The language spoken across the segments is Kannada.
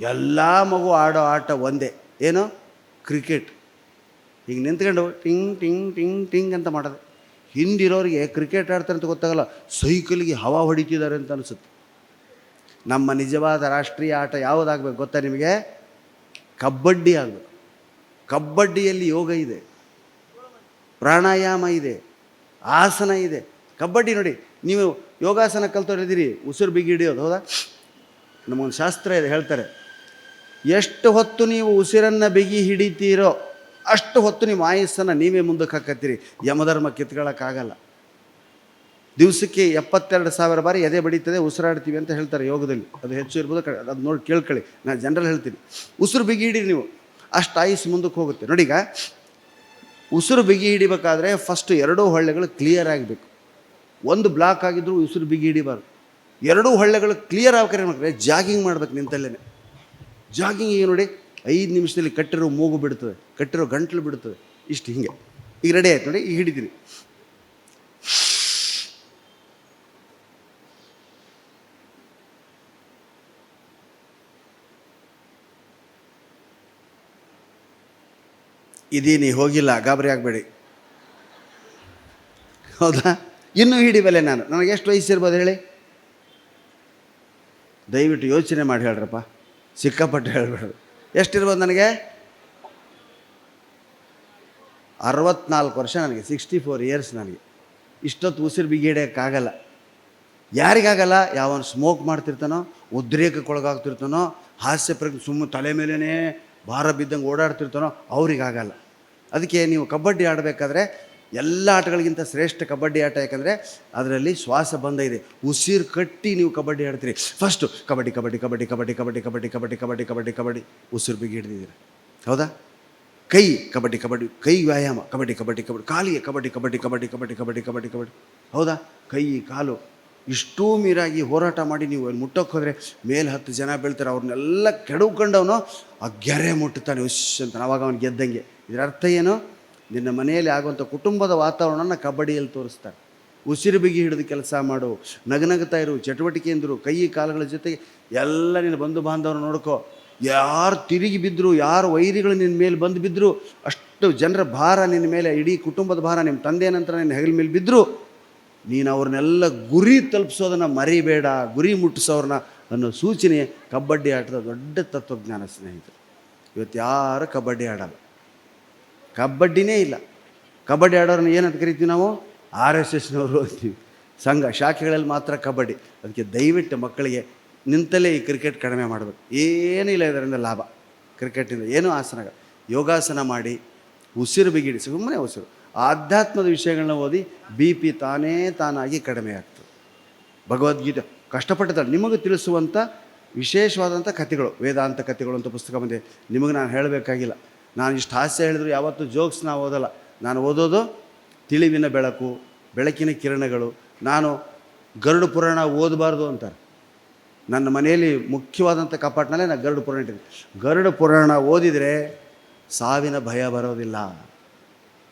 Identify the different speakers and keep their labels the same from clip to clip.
Speaker 1: ಎಲ್ಲ ಮಗು ಆಡೋ ಆಟ ಒಂದೇ. ಏನು? ಕ್ರಿಕೆಟ್. ಹಿಂಗೆ ನಿಂತ್ಕೊಂಡು ಟಿಂಗ್ ಟಿಂಗ್ ಟಿಂಗ್ ಟಿಂಗ್ ಅಂತ ಮಾಡೋದು. ಹಿಂದಿರೋರಿಗೆ ಕ್ರಿಕೆಟ್ ಆಡ್ತಾರೆ ಅಂತ ಗೊತ್ತಾಗಲ್ಲ, ಸೈಕಲ್ಗೆ ಹವಾ ಹೊಡಿತಿದ್ದಾರೆ ಅಂತ ಅನಿಸುತ್ತೆ. ನಮ್ಮ ನಿಜವಾದ ರಾಷ್ಟ್ರೀಯ ಆಟ ಯಾವುದಾಗಬೇಕು ಗೊತ್ತಾ ನಿಮಗೆ? ಕಬಡ್ಡಿ ಆಗಬೇಕು. ಕಬಡ್ಡಿಯಲ್ಲಿ ಯೋಗ ಇದೆ. ಪ್ರಾಣಾಯಾಮ ಇದೆ. ಆಸನ ಇದೆ. ಕಬಡ್ಡಿ ನೋಡಿ, ನೀವು ಯೋಗಾಸನ ಕಲ್ತವ್ರಿದ್ದೀರಿ, ಉಸಿರು ಬಿಗಿ ಹಿಡಿಯೋದು ಹೌದಾ? ನಮಗೊಂದು ಶಾಸ್ತ್ರ ಇದೆ ಹೇಳ್ತಾರೆ. ಎಷ್ಟು ಹೊತ್ತು ನೀವು ಉಸಿರನ್ನು ಬಿಗಿ ಹಿಡಿತೀರೋ ಅಷ್ಟು ಹೊತ್ತು ನಿಮ್ಮ ಆಯಸ್ಸನ್ನು ನೀವೇ ಮುಂದಕ್ಕೆ ಹಾಕತ್ತೀರಿ. ಯಮಧರ್ಮ ಕಿತ್ಕೊಳ್ಳೋಕ್ಕಾಗಲ್ಲ ದಿವಸಕ್ಕೆ ಎಪ್ಪತ್ತೆರಡು ಸಾವಿರ ಬಾರಿ ಎದೆ ಬಡಿತದೆ, ಉಸಿರಾಡ್ತೀವಿ ಅಂತ ಹೇಳ್ತಾರೆ ಯೋಗದಲ್ಲಿ. ಅದು ಹೆಚ್ಚು ಇರ್ಬೋದು ಅದು ನೋಡಿ ಕೇಳ್ಕೊಳ್ಳಿ. ನಾನು ಜನರಲ್ ಹೇಳ್ತೀನಿ. ಉಸಿರು ಬಿಗಿ ಹಿಡೀರಿ ನೀವು. ಅಷ್ಟು ಆಯಸ್ಸು ಮುಂದಕ್ಕೆ ಹೋಗುತ್ತೆ. ನೋಡಿ ಈಗ ಉಸಿರು ಬಿಗಿ ಹಿಡಿಬೇಕಾದ್ರೆ ಫಸ್ಟ್ ಎರಡೂ ಹೊಳ್ಳೆಗಳು ಕ್ಲಿಯರ್ ಆಗಬೇಕು. ಒಂದು ಬ್ಲಾಕ್ ಆಗಿದ್ದರೂ ಉಸಿರು ಬಿಗಿ ಹಿಡಿಬಾರ್ದು. ಎರಡೂ ಹೊಳ್ಳೆಗಳು ಕ್ಲಿಯರ್ ಆಗ್ಬೇಕಾದ್ರೆ ಜಾಗಿಂಗ್ ಮಾಡ್ಬೇಕು ನಿಂತಲ್ಲೇ ಜಾಗಿಂಗ್ ಈಗ ನೋಡಿ ಐದು ನಿಮಿಷದಲ್ಲಿ ಕಟ್ಟಿರೋ ಮೂಗು ಬಿಡ್ತದೆ, ಕಟ್ಟಿರೋ ಗಂಟ್ಲು ಬಿಡ್ತದೆ. ಇಷ್ಟು ಹಿಂಗೆ. ಈಗ ರೆಡಿ ಆಯ್ತು ನೋಡಿ, ಈಗ ಹಿಡಿತೀನಿ. ಇದೀನಿ ಹೋಗಿಲ್ಲ, ಗಾಬರಿ ಆಗಬೇಡಿ. ಹೌದಾ? ಇನ್ನೂ ಹಿಡಿಬಲ್ಲೆ ನಾನು. ನನಗೆ ಎಷ್ಟು ವಯಸ್ಸಿರ್ಬೋದು ಹೇಳಿ? ದಯವಿಟ್ಟು ಯೋಚನೆ ಮಾಡಿ ಹೇಳ್ರಪ್ಪ. ಸಿಕ್ಕಾಪಟ್ಟೆ ಹೇಳ್ಬಾರ್ದು ಎಷ್ಟಿರ್ಬೋದು ನನಗೆ? ಅರವತ್ನಾಲ್ಕು ವರ್ಷ ನನಗೆ ಸಿಕ್ಸ್ಟಿ ಫೋರ್ ಇಯರ್ಸ್ ನನಗೆ. ಇಷ್ಟೊತ್ತು ಉಸಿರು ಬಿಗಿಡೋಕ್ಕಾಗಲ್ಲ ಯಾರಿಗಾಗಲ್ಲ? ಯಾವನು ಸ್ಮೋಕ್ ಮಾಡ್ತಿರ್ತಾನೋ, ಉದ್ರೇಕಕ್ಕೊಳಗಾಗ್ತಿರ್ತಾನೋ, ಹಾಸ್ಯ ಪ್ರಜ್ಞೆ ಸುಮ್ಮನೆ ತಲೆ ಮೇಲೇ ಭಾರ ಬಿದ್ದಂಗೆ ಓಡಾಡ್ತಿರ್ತಾನೋ, ಅವ್ರಿಗಾಗಲ್ಲ. ಅದಕ್ಕೆ ನೀವು ಕಬಡ್ಡಿ ಆಡಬೇಕಾದ್ರೆ ಎಲ್ಲ ಆಟಗಳಿಗಿಂತ ಶ್ರೇಷ್ಠ ಕಬಡ್ಡಿ ಆಟ ಯಾಕಂದರೆ ಅದರಲ್ಲಿ ಶ್ವಾಸ ಬಂಧ ಇದೆ ಉಸಿರು ಕಟ್ಟಿ ನೀವು ಕಬಡ್ಡಿ ಆಡ್ತೀರಿ ಫಸ್ಟು ಕಬಡ್ಡಿ ಕಬಡ್ಡಿ ಕಬಡ್ಡಿ ಕಬಡ್ಡಿ ಕಬಡ್ಡಿ ಕಬಡ್ಡಿ ಕಬಡ್ಡಿ ಕಬಡ್ಡಿ ಕಬಡ್ಡಿ ಕಬಡ್ಡಿ ಉಸಿರು ಬಿಗಿ ಹಿಡಿದಿದ್ದೀರಿ ಹೌದಾ ಕೈ ಕಬಡ್ಡಿ ಕಬಡ್ಡಿ ಕೈ ವ್ಯಾಯಾಮ ಕಬಡ್ಡಿ ಕಬಡ್ಡಿ ಕಬಡ್ಡಿ ಕಾಲಿಗೆ ಕಬಡ್ಡಿ ಕಬಡ್ಡಿ ಕಬಡ್ಡಿ ಕಬಡ್ಡಿ ಕಬಡ್ಡಿ ಕಬಡ್ಡಿ ಕಬಡ್ಡಿ ಹೌದಾ ಕೈ ಕಾಲು ಇಷ್ಟೂ ಮೀರಾಗಿ ಹೋರಾಟ ಮಾಡಿ ನೀವು ಅಲ್ಲಿ ಮುಟ್ಟೋಕೆ ಹೋದರೆ ಮೇಲೆ ಹತ್ತು ಜನ ಬೀಳ್ತಾರೆ ಅವ್ರನ್ನೆಲ್ಲ ಕೆಡವ್ಕೊಂಡವನು ಆ ಗೆರೆ ಮುಟ್ಟುತ್ತಾನೆ ಉಶ್ ಅಂತ ಅವಾಗ ಅವ್ನು ಗೆದ್ದಂಗೆ ಇದರ ಅರ್ಥ ಏನು ನಿನ್ನ ಮನೆಯಲ್ಲಿ ಆಗುವಂಥ ಕುಟುಂಬದ ವಾತಾವರಣನ ಕಬಡ್ಡಿಯಲ್ಲಿ ತೋರಿಸ್ತಾರೆ. ಉಸಿರು ಬಿಗಿ ಹಿಡಿದು ಕೆಲಸ ಮಾಡು, ನಗನಗ್ತಾ ಇರು, ಚಟುವಟಿಕೆಯಿಂದರು, ಕೈ ಕಾಲುಗಳ ಜೊತೆಗೆ ಎಲ್ಲ ನಿನ್ನ ಬಂಧು ಬಾಂಧವರು ನೋಡ್ಕೋ. ಯಾರು ತಿರುಗಿ ಬಿದ್ದರು ಯಾರು ವೈರಿಗಳು ನಿನ್ನ ಮೇಲೆ ಬಂದು ಬಿದ್ದರು ಅಷ್ಟು ಜನರ ಭಾರ ನಿನ್ನ ಮೇಲೆ, ಇಡೀ ಕುಟುಂಬದ ಭಾರ ನಿಮ್ಮ ತಂದೆ ನಂತರ ನಿನ್ನ ಹೆಗಲ ಮೇಲೆ ಬಿದ್ದರು ನೀನು ಅವ್ರನ್ನೆಲ್ಲ ಗುರಿ ತಲುಪಿಸೋದನ್ನು ಮರಿಬೇಡ, ಗುರಿ ಮುಟ್ಟಿಸೋರನ್ನ ಅನ್ನೋ ಸೂಚನೆ ಕಬಡ್ಡಿ ಆಟದ ದೊಡ್ಡ ತತ್ವಜ್ಞಾನ ಸ್ನೇಹಿತರು. ಇವತ್ತು ಯಾರು ಕಬಡ್ಡಿ ಆಡಲ್ಲ. ಕಬಡ್ಡಿನೇ ಇಲ್ಲ. ಕಬಡ್ಡಿ ಆಡೋರನ್ನ ಏನಂತ ಕರಿತೀವಿ ನಾವು? ಆರ್ ಎಸ್ ಎಸ್ನವರು ಅಂತೀವಿ. ಸಂಘ, ಶಾಖೆಗಳಲ್ಲಿ ಮಾತ್ರ ಕಬಡ್ಡಿ. ಅದಕ್ಕೆ ದಯವಿಟ್ಟು ಮಕ್ಕಳಿಗೆ ನಿಂತಲೇ ಈ ಕ್ರಿಕೆಟ್ ಕಡಿಮೆ ಮಾಡಬೇಕು. ಏನಿಲ್ಲ ಇದರಿಂದ ಲಾಭ. ಕ್ರಿಕೆಟಿಂದ ಏನೂ ಆಸನಗಳು ಯೋಗಾಸನ ಮಾಡಿ, ಉಸಿರು ಬಿಗಿಡಿ, ಸುಮ್ಮನೆ ಉಸಿರು. ಆಧ್ಯಾತ್ಮದ ವಿಷಯಗಳನ್ನ ಓದಿ, ಬಿ ಪಿ ತಾನೇ ತಾನಾಗಿ ಕಡಿಮೆ ಆಗ್ತದೆ. ಭಗವದ್ಗೀತೆ ಕಷ್ಟಪಟ್ಟಿದ್ದಾರೆ ನಿಮಗೆ ತಿಳಿಸುವಂಥ ವಿಶೇಷವಾದಂಥ ಕಥೆಗಳು, ವೇದಾಂತ ಕಥೆಗಳು ಅಂತ ಪುಸ್ತಕ ಬಂದಿದೆ. ನಿಮಗೆ ನಾನು ಹೇಳಬೇಕಾಗಿಲ್ಲ. ನಾನು ಇಷ್ಟು ಹಾಸ್ಯ ಹೇಳಿದ್ರು ಯಾವತ್ತೂ ಜೋಕ್ಸ್ ನಾವು ಓದಲ್ಲ. ನಾನು ಓದೋದು ತಿಳಿವಿನ ಬೆಳಕು, ಬೆಳಕಿನ ಕಿರಣಗಳು. ನಾನು ಗರುಡು ಪುರಾಣ ಓದಬಾರ್ದು ಅಂತಾರೆ. ನನ್ನ ಮನೆಯಲ್ಲಿ ಮುಖ್ಯವಾದಂಥ ಕಪಾಟ್ನಲ್ಲೇ ನಾನು ಗರುಡು ಪುರಾಣ ಇಟ್ಟಿದ್ದೆ ಗರುಡ ಪುರಾಣ ಓದಿದರೆ ಸಾವಿನ ಭಯ ಬರೋದಿಲ್ಲ.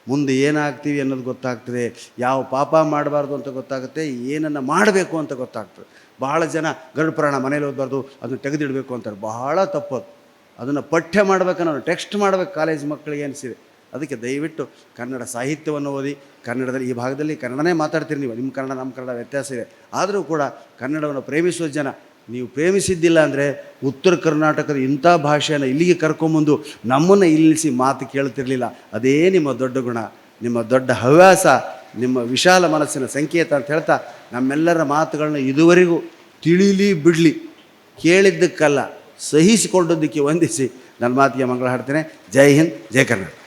Speaker 1: ಮುಂದೆ ಏನಾಗ್ತೀವಿ ಅನ್ನೋದು ಗೊತ್ತಾಗ್ತದೆ. ಯಾವ ಪಾಪ ಮಾಡಬಾರ್ದು ಅಂತ ಗೊತ್ತಾಗುತ್ತೆ. ಏನನ್ನು ಮಾಡಬೇಕು ಅಂತ ಗೊತ್ತಾಗ್ತದೆ. ಬಹಳ ಜನ ಗರುಡ ಪುರಾಣ ಮನೇಲಿ ಓದಬಾರ್ದು, ಅದನ್ನು ತೆಗೆದಿಡಬೇಕು ಅಂತಾರೆ. ಬಹಳ ತಪ್ಪದು. ಅದನ್ನು ಪಠ್ಯ ಮಾಡ್ಬೇಕನ್ನೋ ಟೆಕ್ಸ್ಟ್ ಮಾಡಬೇಕು ಕಾಲೇಜ್ ಮಕ್ಕಳಿಗೆ ಅನಿಸಿದೆ. ಅದಕ್ಕೆ ದಯವಿಟ್ಟು ಕನ್ನಡ ಸಾಹಿತ್ಯವನ್ನು ಓದಿ, ಕನ್ನಡದಲ್ಲಿ ಈ ಭಾಗದಲ್ಲಿ ಕನ್ನಡನೇ ಮಾತಾಡ್ತೀರಿ ನೀವು. ನಿಮ್ಮ ಕನ್ನಡ ನಮ್ಮ ಕನ್ನಡ ವ್ಯತ್ಯಾಸ ಇದೆ. ಆದರೂ ಕೂಡ ಕನ್ನಡವನ್ನು ಪ್ರೇಮಿಸುವ ಜನ ನೀವು ಪ್ರೇಮಿಸಿದ್ದಿಲ್ಲ ಅಂದರೆ ಉತ್ತರ ಕರ್ನಾಟಕದ ಇಂಥ ಭಾಷೆಯನ್ನು ಇಲ್ಲಿಗೆ ಕರ್ಕೊಂಬಂದು ನಮ್ಮನ್ನು ಇಲ್ಲಿಸಿ ಮಾತು ಕೇಳ್ತಿರಲಿಲ್ಲ. ಅದೇ ನಿಮ್ಮ ದೊಡ್ಡ ಗುಣ, ನಿಮ್ಮ ದೊಡ್ಡ ಹವ್ಯಾಸ, ನಿಮ್ಮ ವಿಶಾಲ ಮನಸ್ಸಿನ ಸಂಕೇತ ಅಂತ ಹೇಳ್ತಾ ನಮ್ಮೆಲ್ಲರ ಮಾತುಗಳನ್ನ ಇದುವರೆಗೂ ತಿಳಿಲಿ ಬಿಡಲಿ. ಕೇಳಿದ್ದಕ್ಕಲ್ಲ. ಸಹಿಸಿಕೊಂಡದ್ದಕ್ಕೆ ವಂದಿಸಿ ನನ್ನ ಮಾತಿಗೆ ಮಂಗಳ ಹಾಡ್ತೇನೆ ಜೈ ಹಿಂದ್ ಜೈ ಕರ್ನಾಟಕ.